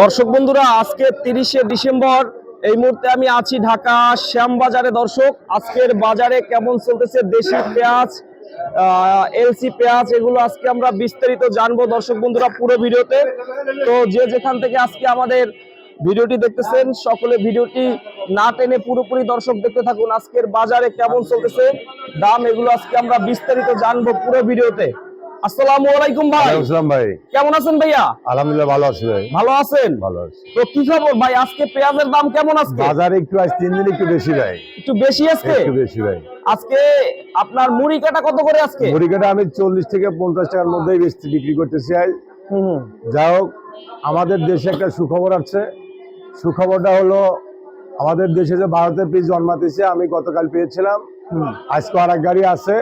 দর্শক বন্ধুরা, আজকে তিরিশে ডিসেম্বর, এই মুহূর্তে আমি আছি ঢাকা শ্যামবাজারে। দর্শক, আজকের বাজারে কেমন চলতেছে দেশি পেঁয়াজ এলসি পেঁয়াজ, এগুলো আজকে আমরা বিস্তারিত জানব দর্শক বন্ধুরা পুরো ভিডিওতে। তো যে যেখান থেকে আজকে আমাদের ভিডিওটি দেখতেছেন, সকলে ভিডিওটি না টেনে পুরোপুরি দর্শক দেখতে থাকুন। আজকের বাজারে কেমন চলতেছে, দাম এগুলো আজকে আমরা বিস্তারিত জানব পুরো ভিডিওতে। আসসালামু আলাইকুম ভাই। আসসালাম ভাই। কেমন আছেন ভাইয়া? আলহামদুলিল্লাহ ভালো আছি ভাই। ভালো আছেন? ভালো আছি। তো কি খবর ভাই? আজকে পেঁয়াজের দাম কেমন আজকে? বাজারে একটু আজ তিন দিন একটু বেশি ভাই। একটু বেশি আজকে? একটু বেশি ভাই। আজকে আপনার মুড়ি কাটা কত করে আজকে? মুড়িকাটা আমি চল্লিশ থেকে পঞ্চাশ টাকার মধ্যেই বিক্রি করতেছি আজ হুম হুম। যা হোক আমাদের দেশে একটা সুখবর আছে। সুখবরটা হলো আমাদের দেশে যে ভারতের পিস জন্মাতেছে আমি গতকাল পেয়েছিলাম। আজকে আর এক গাড়ি আছে।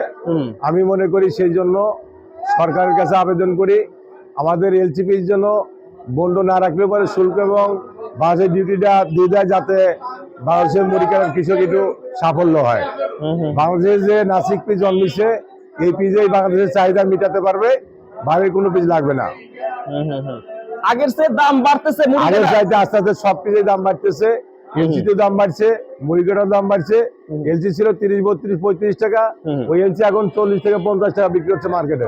আমি মনে করি সেই জন্য সরকারের কাছে আবেদন করি। আমাদের এলসিপির জন্য বন্ধ না রাখলে পরে শুল্ক এবং বাসের ডিউটিটা দিয়ে দেয় যাতে বাংলাদেশের মরিকার কৃষক একটু সাফল্য হয়। হুম, হুম। বাংলাদেশে যে নাসিক পিস জন্মিছে এই পিসেই বাংলাদেশের চাহিদা মেটাতে পারবে বাইরের কোনো পিস লাগবে না। আগের সে দাম বাড়তেছে আগের চাইতে আস্তে আস্তে সব পিসের দাম বাড়তেছে। এলসিতে দাম বাড়ছে মুড়িকাটার দাম বাড়ছে এলসি ছিল তিরিশ বত্রিশ পঁয়ত্রিশ টাকা ওই এলসি এখন চল্লিশ থেকে পঞ্চাশ টাকা বিক্রি হচ্ছে মার্কেটে।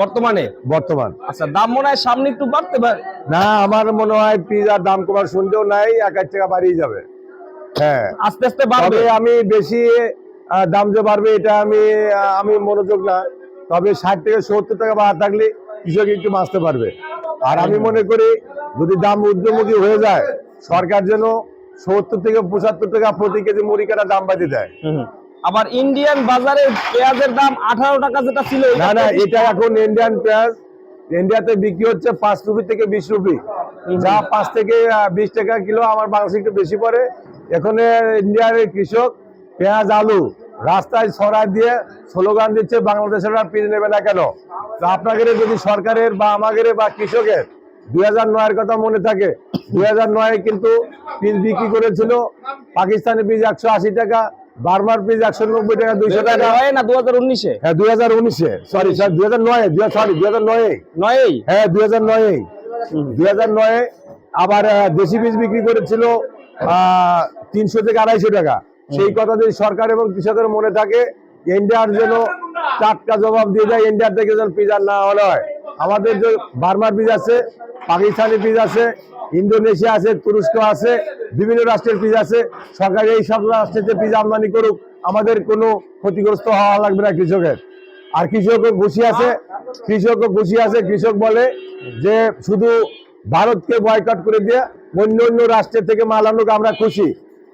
বর্তমানে? বর্তমান। আচ্ছা দাম মনে হয় সামনে একটু বাড়তে পারে। না আমার মনে হয় পিজার দাম কমার সন্দেহ নাই এক এক টাকা বাড়িয়ে যাবে। হ্যাঁ। আস্তে আস্তে বাড়বে। আমি বেশি দাম যে বাড়বে এটা আমি আমি মনোযোগ না। তবে ষাট থেকে সত্তর টাকা বাড়া থাকলে কৃষক একটু বাঁচতে পারবে। আর আমি মনে করি যদি দাম ঊর্ধ্বমুখী হয়ে যায় সরকার যেন সত্তর থেকে পঁচাত্তর টাকা প্রতি কেজি মুড়ি কাটা দাম বাড়িয়ে দেয়। আবার ইন্ডিয়ান বাজারে পেঁয়াজের দাম আঠারো টাকা যেটা ছিল না না এটা এখন ইন্ডিয়ান পেঁয়াজ। ইন্ডিয়াতে বিক্রি হচ্ছে পাঁচ রুপি থেকে বিশ রুপি। যা পাঁচ থেকে বিশ টাকা কিলো আমার বাংলাদেশে একটু বেশি পড়ে। এখানে ইন্ডিয়ার কৃষক পেঁয়াজ আলু রাস্তায় ছড়ায় দিয়ে স্লোগান দিচ্ছে বাংলাদেশের পিস নেবে না কেন? তো আপনাদের যদি সরকারের বা আমাদের বা কৃষকের দুই হাজার নয়ের কথা মনে থাকে দুই হাজার নয়ে কিন্তু পিস বিক্রি করেছিল। পাকিস্তানি পিস একশো আশি টাকা বার্মার পিস একশো নব্বই টাকা দুইশো টাকা নয় না দু হাজার উনিশে? হ্যাঁ দুই হাজার উনিশে। সরি স্যার দুই হাজার নয় সরি দুই হাজার নয়। নয়ই? হ্যাঁ দুই হাজার নয়। দুই হাজার নয়ে আবার দেশি বীজ বিক্রি করেছিল তিনশো থেকে আড়াইশো টাকা। সেই কথা যদি সরকার এবং কৃষকের মনে থাকে ইন্ডিয়ার যেন টাটকা জবাব দিয়ে যায় ইন্ডিয়ার থেকে যেন পিজার না হলে হয়। আমাদের যে বার্মার বীজ আছে পাকিস্তানি বীজ আছে, ইন্দোনেশিয়া আছে, তুরস্ক আছে, বিভিন্ন রাষ্ট্রের বীজ আছে। সরকার এই সব রাষ্ট্রের বীজ আমদানি করুক, আমাদের কোনো ক্ষতিগ্রস্ত হওয়া লাগবে না কৃষকের। আর কৃষকও খুশি আছে কৃষকও খুশি আছে, কৃষক বলে যে শুধু ভারতকে বয়কট করে দিয়ে অন্য অন্য রাষ্ট্রের থেকে মাল আনুক, আমরা খুশি।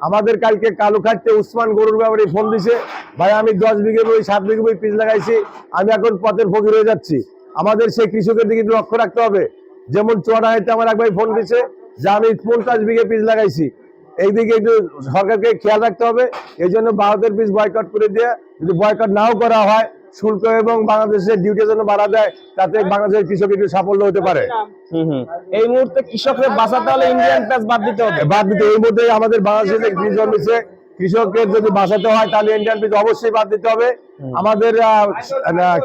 আমাদের কালকে কালু খাটতে উসমান গরুর ব্যাপারে ফোন দিছে, ভাই, আমি দশ বিঘে বই, সাত বিঘে বই পিস লাগাইছি, আমি এখন পথের ফকির হয়ে যাচ্ছি। আমাদের সেই কৃষকের দিকে লক্ষ্য রাখতে হবে। যেমন চুয়াডাঙ্গাইতে আমার এক ভাই ফোন দিছে যে আমি পঞ্চাশ বিঘে পিস লাগাইছি। এইদিকে একটু সরকারকে খেয়াল রাখতে হবে। এই জন্য ভারতের বীজ বয়কট করে দিয়ে যদি বয়কট নাও করা হয় শুল্ক এবং বাংলাদেশের ডিউটি জন্য বাড়া দেয় তাতে বাংলাদেশের কৃষক একটু সাফল্য হতে পারে। হুম, হুম। এই মুহূর্তে কৃষকদের বাঁচাতে হলে ইন্ডিয়ান পেঁয়াজ বাদ দিতে হবে। বাদ দিতে এই মধ্যে আমাদের বাংলাদেশে বীজ জন্মেছে কৃষকের যদি বাঁচাতে হয় তাহলে ইন্ডিয়ান বীজ অবশ্যই বাদ দিতে হবে। আমাদের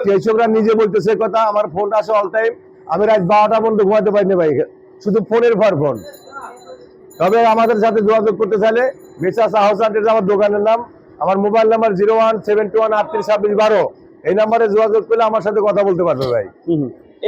কৃষকরা নিজে বলতেছে কথা। আমার ফোন আসে অল টাইম আমি রাত বারোটা পর্যন্ত ঘুমাতে পারিনি ভাই। শুধু ফোনের ভর ফোন। তবে আমাদের সাথে যোগাযোগ করতে চাইলে মেসাস আহসান এটা আমার দোকানের নাম। আমার mobile number zero one seven two one আটত্রিশ ছাব্বিশ বারো। এই নাম্বারে যোগাযোগ করলে আমার সাথে কথা বলতে পারবে ভাই।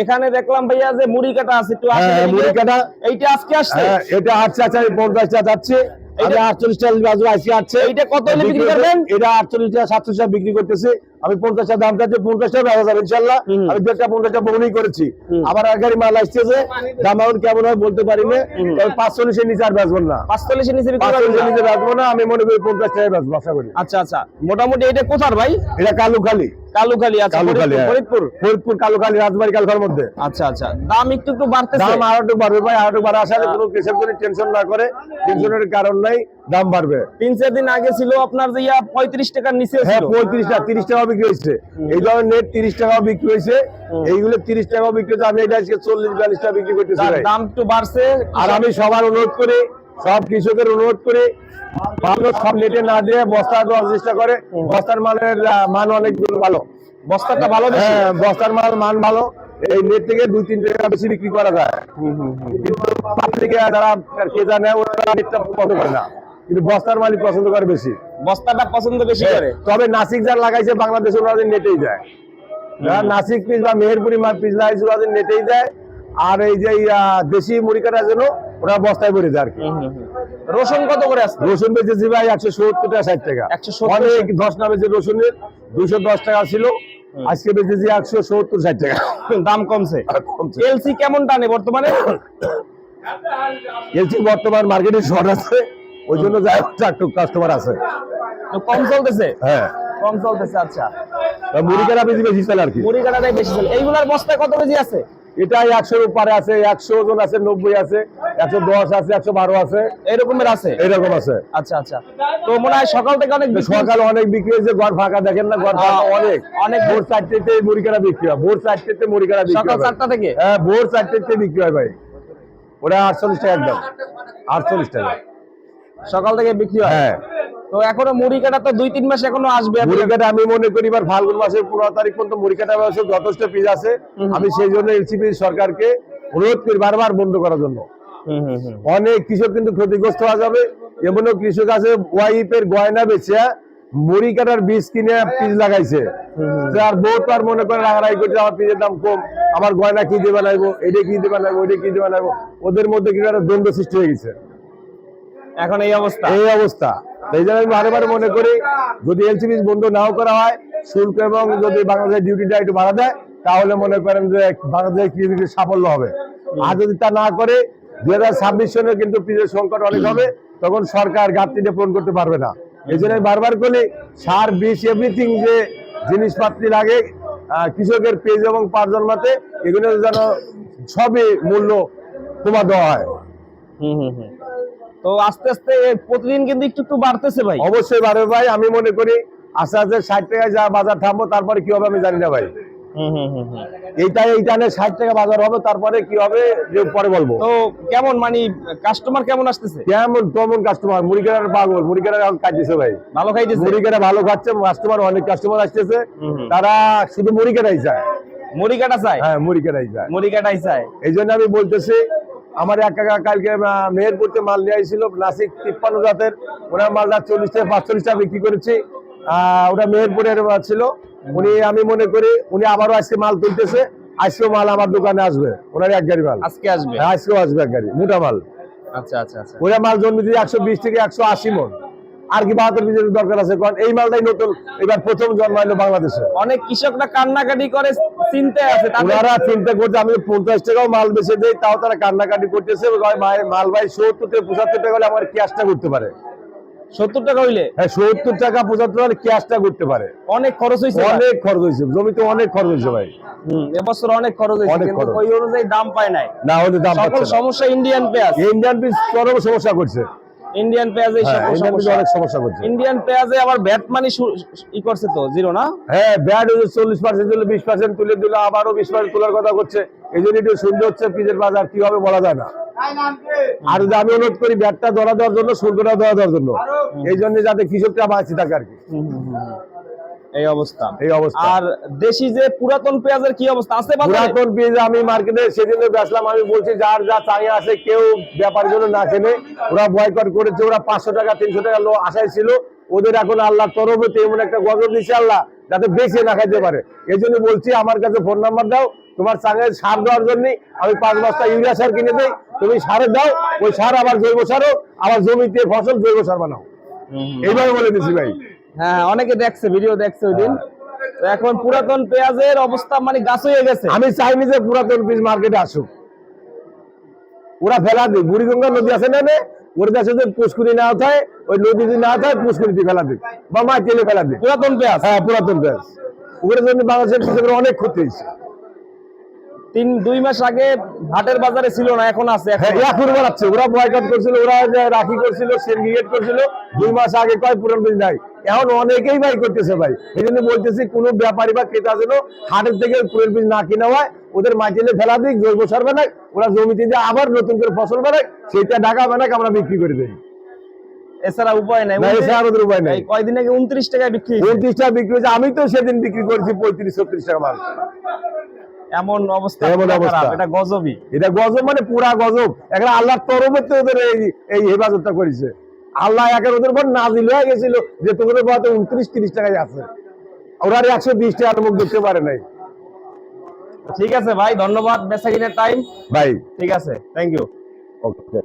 এখানে দেখলাম ভাইয়া যে মুড়ি কাটা আছে হ্যাঁ, মুড়ি কাটা। এইটা আজকে আসছে? হ্যাঁ, এটা আটশো আচ্ছা আমি পঞ্চাশ টাকা যাচ্ছে। আমি আটচল্লিশ টাকা বাজু আজকে আছে এইটা কত হলে বিক্রি করবেন? এটা আটচল্লিশ টাকা সাতশো টাকা বিক্রি করতেছে। আমি পঞ্চাশ টাকা দাম চাচ্ছি পঞ্চাশ টাকা বেচা যাবে ইনশাল্লাহ। হুম। আমি দেড়টা পঞ্চাশ টাকা বহনই করেছি। আবার এক গাড়ি মাল আসতেছে দাম এখন কেমন হয় বলতে পারি না। তবে পাঁচচল্লিশের নিচে আর বেচবো না। পাঁচচল্লিশের নিচে পাঁচচল্লিশের নিচে বেচবো না আমি মনে করি পঞ্চাশ টাকা বেচবো আশা করি। আচ্ছা আচ্ছা। মোটামুটি এটা কোথার ভাই? এটা কালুখালি। কালুখালী আছে কালুখালি হ্যাঁ। ফরিদপুর? ফরিদপুর কালুখালি রাজবাড়ি কালখার মধ্যে। আচ্ছা আচ্ছা। দাম একটু একটু বাড়তেছে। দাম আরও একটু বাড়বে ভাই আরও একটু বাড়া আসা কোনো কৃষক টেনশন না করে। টেনশনের কারণ নাই দাম বাড়বে। তিন চার দিন আগে ছিল আপনার যে ইয়া পঁয়ত্রিশ টাকার নিচে হ্যাঁ পঁয়ত্রিশ টাকা তিরিশ টাকা বিক্রি হয়েছে। এই ধরনের নেট তিরিশ টাকাও বিক্রি হয়েছে। এইগুলো তিরিশ টাকাও বিক্রি হচ্ছে আমি এটা আজকে চল্লিশ বিয়াল্লিশ টাকা বিক্রি করতেছি দাম একটু বাড়ছে। আর আমি সবার অনুরোধ করি সব কৃষকের অনুরোধ করি ভালো সব নেটে না দিয়ে বস্তা দেওয়ার চেষ্টা করে। বস্তার মালের মান অনেক ভালো। বস্তাটা ভালো হ্যাঁ বস্তার মাল মান ভালো। এই নেট থেকে দুই তিন টাকা বেশি বিক্রি করা যায়। কিন্তু পাবলিকে যারা ক্রেতা নেয় ওরা নেটটা পছন্দ করে না। কিন্তু বস্তার মালিক পছন্দ করে বেশি। বস্তাটা পছন্দ বেশি করে? তবে নাসিক যারা লাগাইছে বাংলাদেশে ওরা নেটেই যায় যারা নাসিক পিস বা মেহেরপুরি পিস লাগাইছে ওরা নেটেই যায় আর এই যে দেশি মুড়ি কাটার জন্য ওরা বস্তায় ভরে যায় আর কি। রসুন কত করে আসছে রসুন বেচেছি ভাই একশো সত্তর টাকা ষাট টাকা। 170 অনেক দশ না বেচে রসুনের দুইশো দশ টাকা ছিল। আজকে বেচেছি একশো সত্তর ষাট টাকা। দাম কমছে। এলসি কেমন টানে বর্তমানে? এলসি বর্তমান মার্কেটে শর্ট আছে। ওই জন্য যাই হোক একটু কাস্টমার আছে। কম চলতেছে? হ্যাঁ। কম চলতেছে আচ্ছা। মুড়ি কাটা বেশি বেশি চলে আর কি। মুড়ি কাটাটাই বেশি চলে। এইগুলার বস্তায় কত কেজি আছে? এটা একশোর উপরে আছে একশো ওজন আছে নব্বই আছে একশো দশ আছে একশো বারো আছে। এরকমের আছে? এরকম আছে। আচ্ছা আচ্ছা। তো মনে হয় সকাল থেকে অনেক সকালে অনেক বিক্রি হয়েছে ঘর ফাঁকা দেখেন না ঘর ফাঁকা অনেক। অনেক। ভোর চারটেতে মুড়ি কেনা বিক্রি হয় ভোর চারটেতে মুড়ি কেনা বিক্রি সকাল চারটা থেকে? হ্যাঁ ভোর চারটেতে বিক্রি হয় ভাই। ওটা আটচল্লিশ টাকা একদম। আটচল্লিশ টাকা। সকাল থেকে বিক্রি হয়? হ্যাঁ। তো এখনও মুড়ি কাটা তো দুই তিন মাস এখনও আসবে মুড়ি কাটা আমি মনে করি এবার ফাল্গুন মাসের পনেরো তারিখ পর্যন্ত মুড়ি কাটা ব্যবস্থা যথেষ্ট পিস আছে। আমি সেই জন্য এলসিপি সরকারকে অনুরোধ করি বারবার বন্ধ করার জন্য। অনেক কৃষক কিন্তু ক্ষতিগ্রস্ত হওয়া যাবে। এমনও কৃষক আছে ওয়াইফের গয়না বেচে মুড়ি কাটার বীজ কিনে পিস লাগাইছে। আর বউ তো আর মনে করে রাগারাগি করছে আমার পিজের দাম কম আমার গয়না কি দিয়ে বানাইবো এটা কি দিয়ে বানাইবো ওইটা কি দিয়ে লাগবো ওদের মধ্যে কিন্তু একটা দ্বন্দ্ব সৃষ্টি হয়ে গেছে। এখন এই অবস্থা? এই অবস্থা। এই জন্য আমি বারে বারে মনে করি, যদি এলসিবি বন্ধ নাও করা হয়, শুল্ক এবং যদি বাংলাদেশের ডিউটিটা একটু বাড়া দেয় তাহলে মনে করেন যে বাংলাদেশের কৃষি সাফল্য হবে। আর যদি তা না করে, দুই হাজার ছাব্বিশ সনে কিন্তু পিসের সংকট অনেক হবে, তখন সরকার ঘাটতিটা পূরণ করতে পারবে না। এই জন্য বারবার বলি, সার, বিষ এভরিথিং যে জিনিসপাতি লাগে কৃষকের পেজ এবং পাঁচ জন্মাতে এগুলো যেন সবই মূল্য তোমার দেওয়া হয়। হুম হুম হুম। তো আস্তে আস্তে প্রতিদিন কিন্তু একটু একটু বাড়তেছে ভাই। অবশ্যই বাড়বে ভাই আমি মনে করি আস্তে আস্তে ষাট টাকায় যা বাজার থামবো তারপরে কি হবে আমি জানি না ভাই। হুম হুম হুম হুম। এইটা এইটা ষাট টাকা বাজার হবে তারপরে কি হবে পরে বলব। তো কেমন মানে কাস্টমার কেমন আসতেছে? কেমন কেমন কাস্টমার পাগল ভাই। ভালো খাইতেছে? মুড়ি ভালো খাচ্ছে কাস্টমার অনেক কাস্টমার আসতেছে। তারা শুধু চায়। মুড়ি কাটা চাই হ্যাঁ মুড়ি কেনাই চায়। মুড়ি কাটাই চাই এই জন্য আমি বলতেছি আমার এক কাকা কালকে মেহেরপুর মেহেরপুরতে মাল নিয়ে আসছিল নাসিক তিপ্পান্ন জাতের। ওনার মালটা চল্লিশ থেকে পাঁচচল্লিশ টাকা বিক্রি করেছি। আহ, ওটা মেহেরপুরের ছিল। উনি আমি মনে করি উনি আবারও আজকে মাল তুলতেছে আজকেও মাল আমার দোকানে আসবে। ওনার এক গাড়ি মাল। আজকে আসবে? হ্যাঁ, আজকেও আসবে এক গাড়ি মোটা মাল। আচ্ছা আচ্ছা আচ্ছা। ওরা মাল জন্ম দিয়ে একশো বিশ থেকে একশো আশি মন। আর কি বাহাত্তর বীজের দরকার আছে? কারণ এই মালটাই নতুন। এবার প্রথম জন্মাইলো বাংলাদেশে। অনেক কৃষকরা কান্নাকাটি করে চিন্তায় আছে ওনারা চিন্তা করছে আমি পঞ্চাশ টাকাও মাল বেচে দেই তাও তারা কান্নাকাটি করতেছে। মাল ভাই সত্তর থেকে পঁচাত্তর টাকা হলে আমার ক্যাশটা করতে পারে। সত্তর টাকা হইলে? হ্যাঁ সত্তর টাকা পঁচাত্তর হলে ক্যাশটা করতে পারে। অনেক খরচ হয়েছে অনেক খরচ হয়েছে জমিতে অনেক খরচ হয়েছে ভাই। এবছর অনেক খরচ হয়েছে কিন্তু ওই অনুযায়ী দাম পায় নাই। না হলে দাম সকল সমস্যা ইন্ডিয়ান পেঁয়াজ ইন্ডিয়ান পিস চরম সমস্যা করছে। ইন্ডিয়ান পেঁয়াজে হ্যাঁ অনেক সমস্যা করছে। ইন্ডিয়ান পেঁয়াজে আবার ব্যাট মানি ই করছে তো জিরো না? হ্যাঁ ব্যাট হচ্ছে চল্লিশ পার্সেন্ট দিলে বিশ পার্সেন্ট তুলে দিল আবারও বিশ পার্সেন্ট তোলার কথা করছে। এই জন্য একটু সূর্য হচ্ছে পিজের বাজার কি হবে বলা যায় না। আর যদি আমি অনুরোধ করি ব্যাটটা ধরা দেওয়ার জন্য সূর্যটা ধরা দেওয়ার জন্য। এই জন্য যাতে কৃষকটা বাঁচি থাকে আর কি। এই অবস্থা। এই অবস্থা। আর দেশি যে পুরাতন পেঁয়াজের কি অবস্থা? আছে পুরাতন পেঁয়াজ আমি মার্কেটে সেদিন বেচলাম আমি বলছি যার যা চাই আছে কেউ ব্যাপারের জন্য না কেনে ওরা বয়কট করেছে ওরা পাঁচশো টাকা তিনশো টাকা লো আশায় ছিল ওদের এখন আল্লাহ তরফে এমন একটা গজব দিচ্ছে আল্লাহ যাতে বেঁচে না খাইতে পারে। এই জন্য বলছি আমার কাছে ফোন নাম্বার দাও তোমার চাঙে সার দেওয়ার জন্য আমি পাঁচ বস্তা ইউরিয়া সার কিনে দেই তুমি সারে দাও ওই সার আবার জৈব সারও আবার জমিতে ফসল জৈব সার বানাও। এইভাবে বলে দিচ্ছি ভাই। হ্যাঁ অনেকে দেখছে ভিডিও দেখছে ওই দিন। এখন পুরাতন পেঁয়াজের অবস্থা মানে গাছ হয়ে গেছে। আমি চাইনি যে পুরাতন বীজ মার্কেটে আসুক। ওরা ফেলা দিই বুড়িগঙ্গা নদী আছে না ওর কাছে যদি পুষ্কুনি না থাকে ওই নদী যদি না থাকে দিয়ে ফেলা দিই বা মা তেলে ফেলা দিই পুরাতন পেঁয়াজ? হ্যাঁ পুরাতন পেঁয়াজ। ওগুলোর জন্য বাংলাদেশের অনেক ক্ষতি হয়েছে। তিন দুই মাস আগে হাটের বাজারে ছিল না এখন আছে এখন হ্যাঁ বাড়াচ্ছে ওরা বয়কট করছিল ওরা যে রাখি করছিল সেন্ডিকেট করছিল দুই মাস আগে কয় পুরান বীজ নাই। এখন অনেকেই বাই করতেছে ভাই এই জন্য বলতেছি কোনো ব্যাপারী বা ক্রেতা যেন হাটের থেকে পুরের বীজ না কিনা হয় ওদের মাটিলে ফেলা দিক জৈব সার বানায় ওরা জমিতে যে আবার নতুন করে ফসল বানায় সেইটা ঢাকা বানাক আমরা বিক্রি করে দিই। এছাড়া উপায় নাই। এছাড়া আমাদের উপায় নেই। কয়দিন আগে উনত্রিশ টাকায় বিক্রি। পঁয়ত্রিশ টাকা বিক্রি হয়েছে আমি তো সেদিন বিক্রি করেছি পঁয়ত্রিশ ছত্রিশ টাকা মাল। এমন অবস্থা এমন অবস্থা। এটা গজবই। এটা গজব মানে পুরা গজব। একটা আল্লাহর তো ওদের এই এই হেফাজতটা করেছে। আল্লাহ একের ওদের উপর নাজিল হয়ে গেছিল যে তোমাদের বাতে উনত্রিশ তিরিশ টাকায় আছে। ওরা একশো বিশ টাকার মুখ দেখতে পারে নাই। ঠিক আছে ভাই ধন্যবাদ বেচা কিনের টাইম ভাই। ঠিক আছে থ্যাংক ইউ ওকে